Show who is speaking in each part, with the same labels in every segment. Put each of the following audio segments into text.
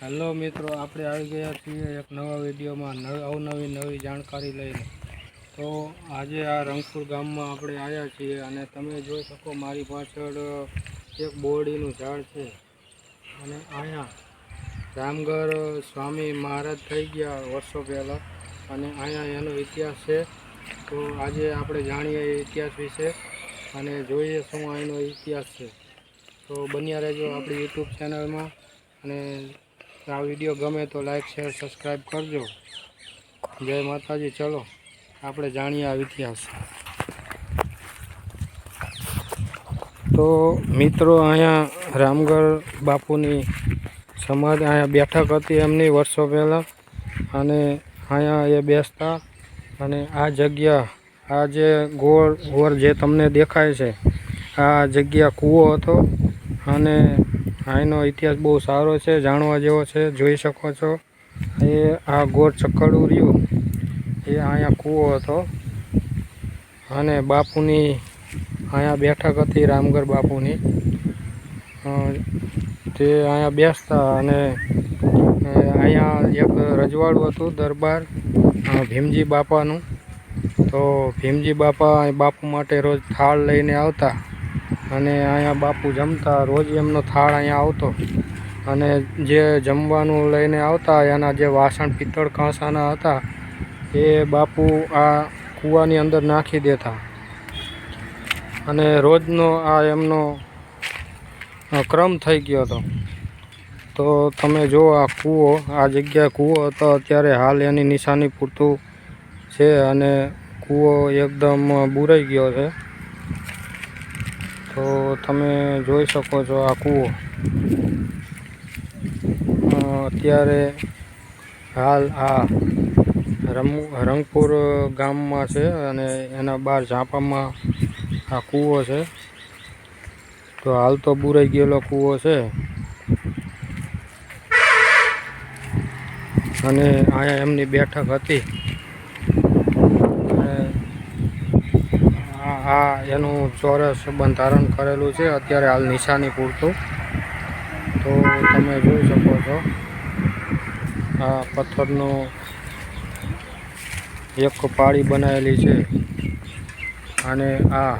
Speaker 1: Hello મિત્રો, આપણે આવી ગયા છીએ એક નવા વિડીયોમાં અવનવી નવી જાણકારી લઈને. તો આજે આ રંગપુર ગામમાં આપણે આવ્યા છીએ અને તમે જોઈ શકો મારી પાછળ એક બોરડીનું ઝાડ છે. અને અહીંયા રામગર સ્વામી મહારાજ થઈ ગયા વર્ષો પહેલાં. અને અહીંયા એનો ઇતિહાસ છે. તો આજે આપણે જાણીએ એ ઇતિહાસ વિશે અને જોઈએ શું અહીંનો ઇતિહાસ છે. તો બન્યા રહેજો આપણી યુટ્યુબ ચેનલમાં અને આ વીડિયો ગમે તો લાઈક, શેર સબસ્ક્રાઈબ કરજો. જય માતાજી, ચલો, આપણે જાણીએ આ ઇતિહાસ. તો મિત્રો, અહીંયા રામગઢ બાપુની સમાધિ, અહીંયા બેઠક હતી એમની વર્ષો પહેલાં. અને અહીંયા એ બેસતા. અને આ જગ્યા, આ જે ગોળ ગોળ જે તમને દેખાય છે, આ જગ્યા કૂવો હતો. અને અહીંનો ઇતિહાસ બહુ સારો છે, જાણવા જેવો છે, જોઈ શકો છો. એ આ ગોળ ચક્કડું રહ્યું. એ અહીંયા કૂવો હતો. અને બાપુની અહીંયા બેઠક હતી રામગર બાપુની. તે અહીંયા બેસતા અને અહીંયા એક રજવાડું હતું દરબાર ભીમજી બાપાનું. તો ભીમજી બાપા બાપુ માટે રોજ થાળ લઈને આવતા. અને અહીંયા બાપુ જમતા, રોજ એમનો થાળ અહીંયા આવતો. અને જે જમવાનું લઈને આવતા, એના જે વાસણ, પિત્તળ કાંસાના હતા, એ બાપુ આ કૂવાની અંદર નાખી દેતા. અને રોજનો આ એમનો ક્રમ થઈ ગયો હતો. તો તમે જો આ કૂવો, આ જગ્યાએ કૂવો હતો, અત્યારે હાલ એની નિશાની પૂરતું છે અને કૂવો એકદમ બુરાઈ ગયો છે. તો તમે જોઈ શકો છો આ કૂવો. અત્યારે હાલ આ રમ, રંગપુર ગામમાં છે અને એના બહાર ઝાંપામાં આ કૂવો છે. તો હાલ તો બુરાઈ ગયેલો કૂવો છે. અને અહીંયા એમની બેઠક હતી અને આ એનું ચોરસ બંધારણ કરેલું છે. અત્યારે હાલ નિશાની પૂરતું. તો તમે જોઈ શકો છો. આ પથ્થરનો એક પાળી બનાવેલી છે. અને આ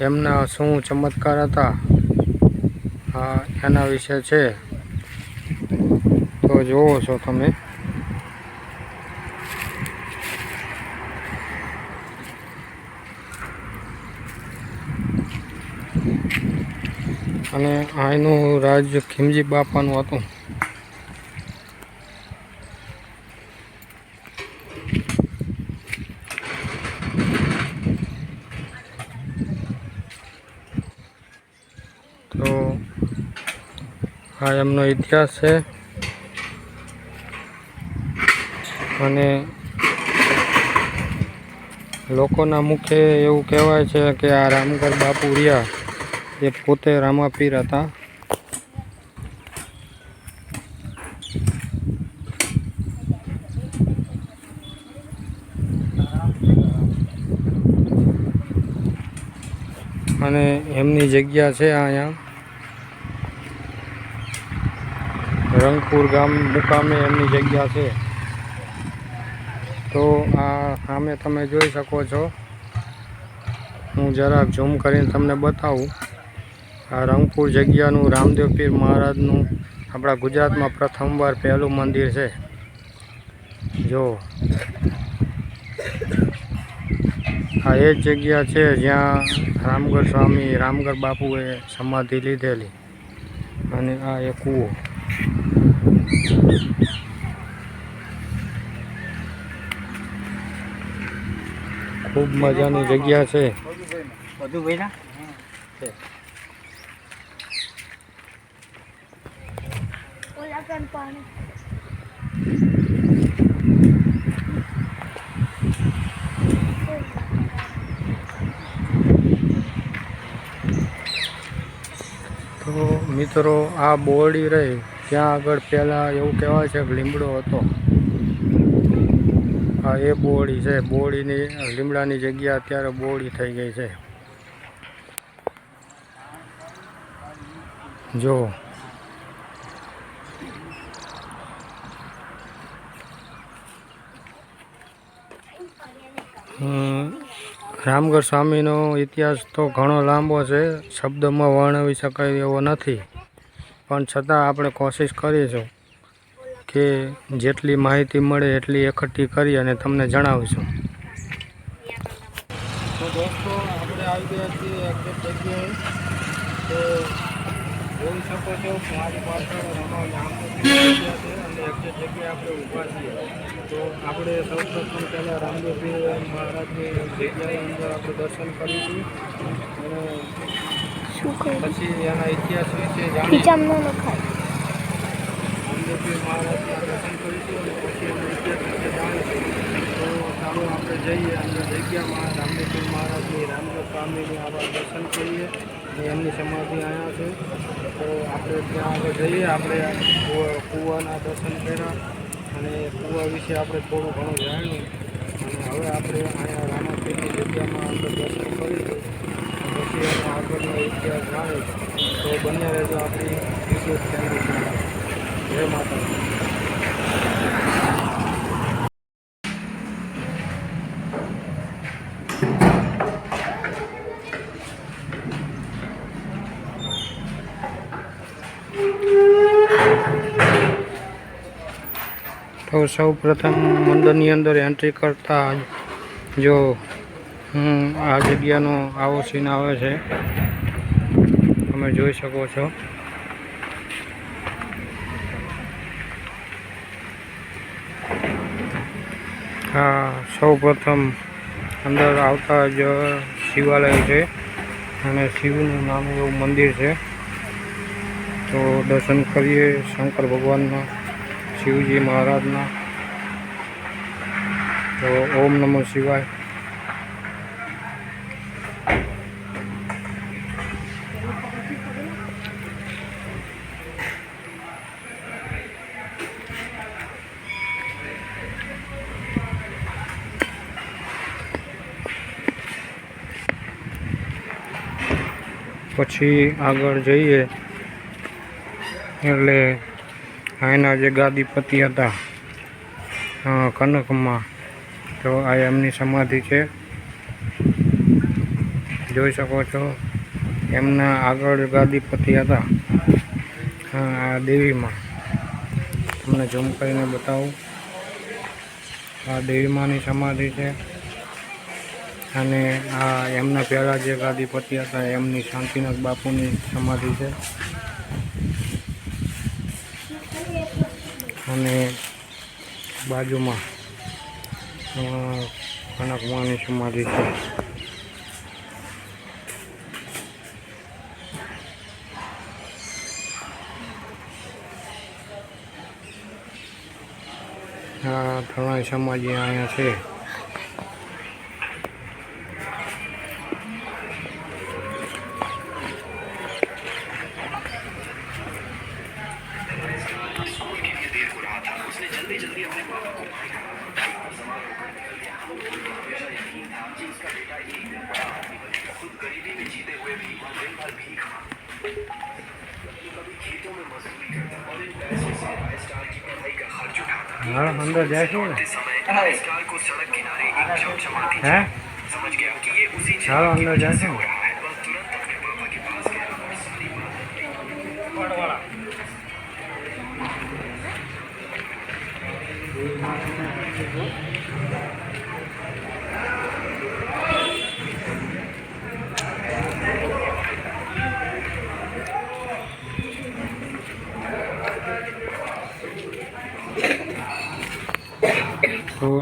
Speaker 1: એમના શું ચમત્કાર હતા? એના વિશે છે. તો જુઓ છો તમે. અને આનું રાજ ખીમજી બાપાનું હતું. તો આ એમનો ઇતિહાસ છે. અને લોકોના મુખે એવું કહેવાય છે કે આ રામગઢ બાપુ રહ્યા. એ પોતે રામાપીર હતા. અને એમની જગ્યા છે અહીંયા. રંગપુર ગામ મુકામે એમની જગ્યા છે. તો આ સામે તમે જોઈ શકો છો. હું જરાક ઝૂમ કરીને તમને બતાવું. આ રંગપુર જગ્યાનું રામદેવ પીર મહારાજનું આપણા ગુજરાતમાં પ્રથમવાર પહેલું મંદિર છે. જો. આ એ જ જગ્યા છે જ્યાં રામગઢ સ્વામી, રામગઢ બાપુએ સમાધિ લીધેલી. અને આ એ કૂવો. ખૂબ મજાની જગ્યા છે.
Speaker 2: બધું ભાઈ
Speaker 3: કન પાણી.
Speaker 1: તો મિત્રો, આ બોરડી રહી. ત્યાં આગળ પહેલાં એવું કહેવાય છે કે લીમડો હતો. આ એ બોરડી છે. બોરડીની લીમડાની જગ્યા અત્યારે બોરડી થઈ ગઈ છે. જો રામગઢ સ્વામીનો ઇતિહાસ તો ઘણો લાંબો છે. શબ્દમાં વર્ણવી શકાય એવો નથી. પણ છતાં આપણે કોશિશ કરીશું કે જેટલી માહિતી મળે એટલી એકઠી કરી અને તમને જણાવીશું. તો દોસ્તો, આપણે આવી ગયા છીએ એક જગ્યાએ. તો જોઈ શકો છો મારી પાછળ રમા રામદેવપીર જગ્યા છે અને એક્ઝેક્ટ જગ્યાએ આપણે ઊભા છીએ. તો આપણે સૌપ્રથમ પહેલાં રામદેવજી મહારાજની જગ્યાની અંદર આપણે દર્શન કરીશું. અને
Speaker 3: શું
Speaker 1: પછી એના ઇતિહાસ વિશે જાણીશું રામદેવજી મહારાજના દર્શન કરીશું અને પછી એનો ઇતિહાસ વિશે જાણીશું. તો ચાલો આપણે જઈએ અંદર જગ્યામાં રામદેવજી મહારાજની રામદેવ સ્વામીની આવા દર્શન કરીએ અને એમની સમાધિ અહીંયા છે. તો આપણે ત્યાં આગળ જઈએ. આપણે કૂવાના દર્શન કર્યા. અને કૂવા વિશે આપણે થોડું ઘણું જાણ્યું. અને હવે આપણે અહીંયા રામાપીરની જગ્યામાં અંદર દર્શન કરીશું. પછી એનો આગળનો ઇતિહાસ જાણીશું. તો બંને રહેજો આપણી વિશેષ ચેનલ જય માતા તો સૌ પ્રથમ મંદિરની અંદર એન્ટ્રી કરતા જો હું આ જગ્યાનો આવો સીન આવે છે, તમે જોઈ શકો છો. આ સૌ પ્રથમ અંદર આવતા જ શિવાલય છે અને શિવનું નામ એવું મંદિર છે. તો દર્શન કરીએ શંકર ભગવાનના. શિવજી મહારાજના. તો ઓમ નમઃ શિવાય. પછી આગળ જઈએ એટલે અહીંના જે ગાદીપતિ હતા કનકમાં, તો આ એમની સમાધિ છે. જોઈ શકો છો, એમના આગળ ગાદીપતિ હતા આ દેવીમાં. તમને ઝૂમ કરીને બતાવું. આ દેવીમાની સમાધિ છે. અને આ એમના પહેલાં જે ગાદીપતિ હતા, એમની શાંતિનાથ બાપુની સમાધિ છે. અને બાજુમાં કનકમાની સમાધિ છે. આ ત્રણેય સમાધિ અહીંયા છે. હા અંદર જાય છે ને હે ચાલો અંદર જાય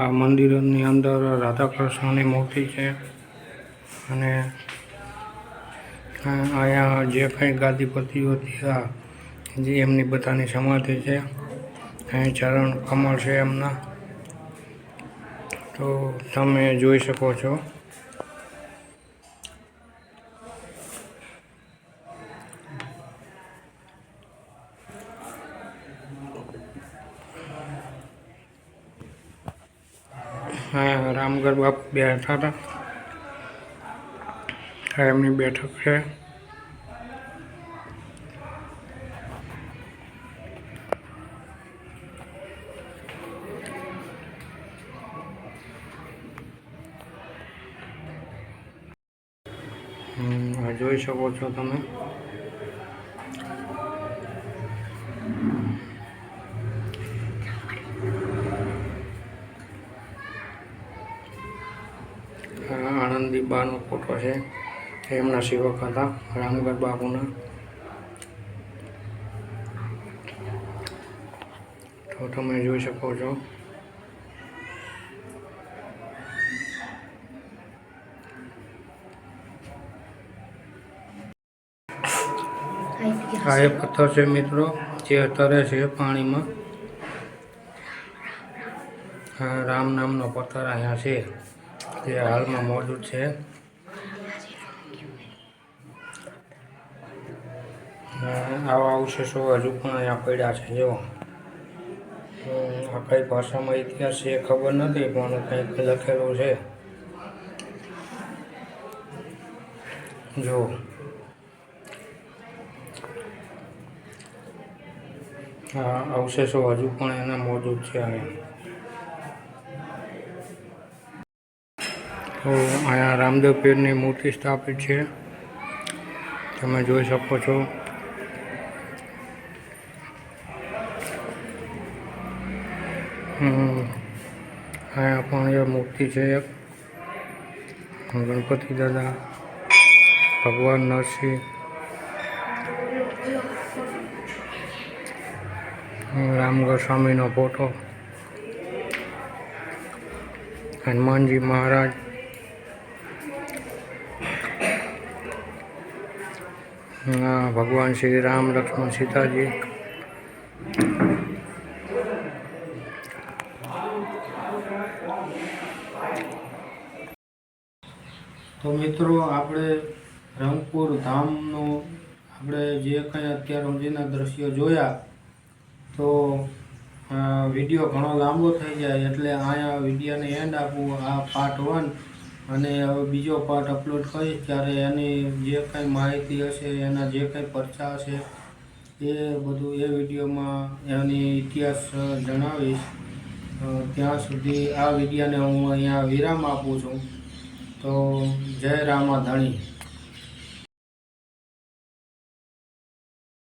Speaker 1: આ મંદિરની અંદર રાધા કૃષ્ણની મૂર્તિ છે. અને અહીંયા જે કંઈ ગાદીપતિઓ હતા જે એમની બધાની સમાધિ છે. અહીં ચરણ કમળ છે એમના. તો તમે જોઈ શકો છો. કામ કરવા બેઠા હતા. એમની બેઠક છે. જોઈ શકો છો તમે. આ બાનો ફોટો છે. એમના સેવક હતા, રામગઢ બાપુના. તો તમે જોઈ શકો છો. આ એ પથ્થર છે મિત્રો, જે તરે છે પાણીમાં. રામ નામનો પથ્થર અહીંયા છે. જે હાલમાં મોજૂદ છે. આવા અવશેષો હજુ પણ અહીંયા પડ્યા છે, જો. આ કઈ ભાષામાં ઇતિહાસ છે ખબર નથી, પણ કંઈક લખેલું છે. જો. આ અવશેષો હજુ પણ એના મોજૂદ છે અહીંયા. તો અહીંયા રામદેવ પીરની મૂર્તિ સ્થાપિત છે. તમે જોઈ શકો છો. અહીંયા પણ એ મૂર્તિ છે એક. ગણપતિ દાદા, ભગવાન નરસિંહ. રામગઢ સ્વામીનો ફોટો. હનુમાનજી મહારાજ. ભગવાન શ્રી રામ, લક્ષ્મણ સીતાજી. તો મિત્રો, આપણે રંગપુર ધામનું આપણે જે કંઈ અત્યાર સુધીના દ્રશ્યો જોયા, તો વીડિયો ઘણો લાંબો થઈ જાય એટલે અહીંયા વિડીયોને એન્ડ આપવું આ પાર્ટ વન અને હવે બીજો પાર્ટ અપલોડ કરીશ ત્યારે એની જે કંઈ માહિતી હશે, એના જે કંઈ પરચા હશે, એ બધું એ વિડીયોમાં એની ઇતિહાસ જણાવીશ. ત્યાં સુધી આ વિડીયોને હું અહીંયા વિરામ આપું છું. તો જય રામા ધણી